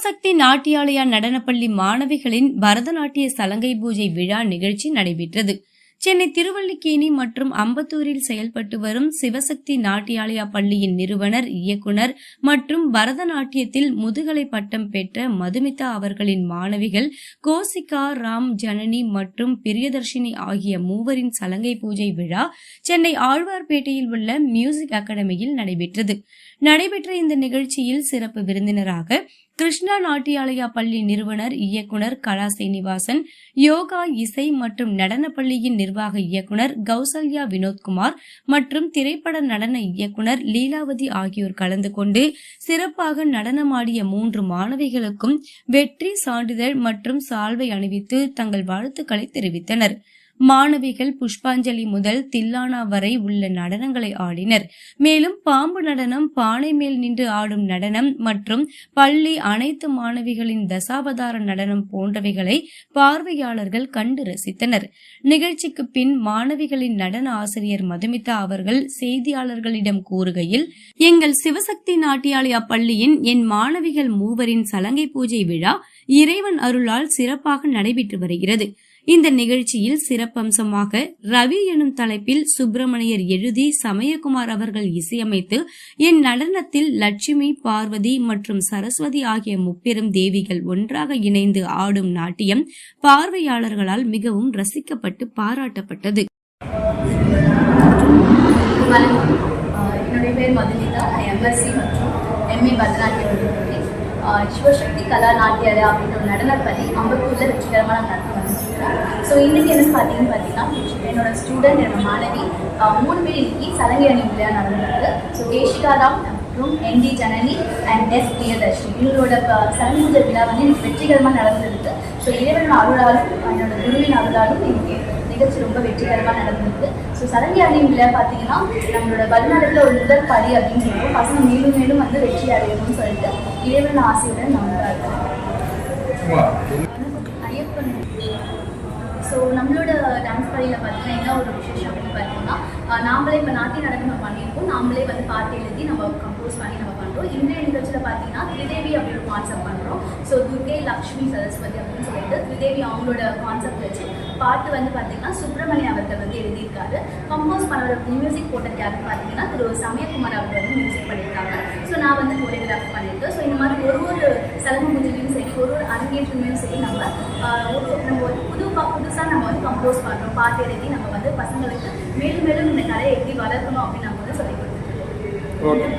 சிவசக்தி நாட்டியாலயா நடனப்பள்ளி மாணவிகளின் பரதநாட்டிய சலங்கை பூஜை விழா நிகழ்ச்சி நடைபெற்றது. சென்னை திருவல்லிக்கேணி மற்றும் அம்பத்தூரில் செயல்பட்டு வரும் சிவசக்தி நாட்டியாலயா பள்ளியின் நிறுவனர் இயக்குனர் மற்றும் பரதநாட்டியத்தில் முதுகலை பட்டம் பெற்ற மதுமிதா அவர்களின் மாணவிகள் கோசிகா ராம் ஜனனி மற்றும் பிரியதர்ஷினி ஆகிய மூவரின் சலங்கை பூஜை விழா சென்னை ஆழ்வார்பேட்டையில் உள்ள மியூசிக் அகாடமியில் நடைபெற்றது. நடைபெற்ற இந்த நிகழ்ச்சியில் சிறப்பு விருந்தினராக கிருஷ்ணா நாட்டியாலயா பள்ளி நிறுவனர் இயக்குனர் கலா சீனிவாசன் யோகா இசை மற்றும் நடனப்பள்ளியின் நிர்வாக இயக்குனர் கௌசல்யா வினோத்குமார் மற்றும் திரைப்பட நடன இயக்குனர் லீலாவதி ஆகியோர் கலந்து கொண்டு சிறப்பாக நடனமாடிய மூன்று மாணவிகளுக்கும் வெற்றி சான்றிதழ் மற்றும் சால்வை அணிவித்து தங்கள் வாழ்த்துக்களை தெரிவித்தனர். மாணவிகள் புஷ்பாஞ்சலி முதல் தில்லானா வரை உள்ள நடனங்களை ஆடினர். மேலும் பாம்பு நடனம் பானை மேல் நின்று ஆடும் நடனம் மற்றும் பள்ளி அனைத்து மாணவிகளின் தசாவதார நடனம் போன்றவைகளை பார்வையாளர்கள் கண்டு ரசித்தனர். நிகழ்ச்சிக்கு பின் மாணவிகளின் நடன ஆசிரியர் மதுமிதா அவர்கள் செய்தியாளர்களிடம் கூறுகையில் எங்கள் சிவசக்தி நாட்டியாலி அப்பள்ளியின் என் மாணவிகள் மூவரின் சலங்கை பூஜை விழா இறைவன் அருளால் சிறப்பாக நடைபெற்று வருகிறது. இந்த நிகழ்ச்சியில் சிறப்பம்சமாக ரவி எனும் தலைப்பில் சுப்பிரமணியர் எழுதி சமயகுமார் அவர்கள் இசையமைத்து என் நடனத்தில் லட்சுமி பார்வதி மற்றும் சரஸ்வதி ஆகிய முப்பெரும் தேவிகள் ஒன்றாக இணைந்து ஆடும் நாட்டியம் பார்வையாளர்களால் மிகவும் ரசிக்கப்பட்டு பாராட்டப்பட்டது. என்னுடைய பேர் மதுமிதா. எம்எஸ்சி மற்றும் எம்ஏ பரதநாட்டியம் சிவசக்தி கலா நாட்டியாலயா அப்படின்ற ஒரு நடனப்பள்ளி அம்பத்தூரில் வெற்றிகரமாக நான் நடத்தி ஸோ இன்றைக்கி என்ன பார்த்தீங்கன்னு பார்த்தீங்கன்னா என்னோட ஸ்டூடெண்ட் என்னோட மாணவி மூணு பேர் இன்னைக்கு சலங்கை அணி விழா நடந்திருக்கு. ஸோ கேஷிகா ராம் மற்றும் ND Janani and S Priyadharshini இவங்களோட சலங்கை பூஜை விழா வந்து எனக்கு வெற்றிகரமாக நடந்திருக்கு. ஸோ இறைவனோட அருளாலும் என்னோட குருவின் அருளாலும் இன்னைக்கு நிகழ்ச்சி ரொம்ப வெற்றிகரமாக நடந்திருக்கு. ஸோ சரண்யா அணியில் பார்த்தீங்கன்னா நம்மளோட வருங்காலத்தில் ஒரு முதல் படி அப்படின்னு சொல்லுவோம். பசங்க மேலும் மேலும் வந்து வெற்றி அடையணும்னு சொல்லிட்டு இறைவன் ஆசையுடன் நம்ம ஐயப்பன் ஸோ நம்மளோட டான்ஸ் பள்ளியில் பார்த்தீங்கன்னா என்ன ஒரு விசேஷம் அப்படின்னு பார்த்தீங்கன்னா நாமளே இப்போ நாட்டிய நடனம் பண்ணியிருக்கோம். நாமளே வந்து பாட்டு எழுதி நம்ம கம்போஸ் பண்ணி நம்ம பண்ணுறோம் இன்றைய நிகழ்ச்சியில் பார்த்தீங்கன்னா திரிதேவி அப்படி ஒரு கான்செப்ட் பண்ணுறோம் ஸோ துர்கே லக்ஷ்மி சரஸ்வதி அப்படின்னு சொல்லிட்டு திரிதேவி அவங்களோட கான்செப்ட் வச்சு பாட்டு வந்து பார்த்தீங்கன்னா சுப்பிரமணிய அவர்கள் வந்து எழுதியிருக்காரு. கம்போஸ் பண்ணுற மியூசிக் போட்டது யாருன்னு பார்த்தீங்கன்னா திரு சமயகுமார் அவர்கள் வந்து மியூசிக் பண்ணியிருக்காங்க. ஸோ நான் வந்து கோரியோகிராஃப் பண்ணியிருக்கேன். ஸோ இந்த மாதிரி ஒரு ஒரு சலங்கு பூஜையும் சரி ஒரு ஒரு அரங்கேற்றமையும் சரி நம்ம ஒரு நம்ம ஒரு புது புதுசாக நம்ம வந்து கம்போஸ் பண்ணுறோம் பாட்டு எழுதி நம்ம வந்து பசங்களுக்கு மேலும் மேலும் இந்த கலையை எப்படி வளர்க்கணும் அப்படின்னு நம்ம வந்து சொல்லி கொடுத்துருக்கோம்.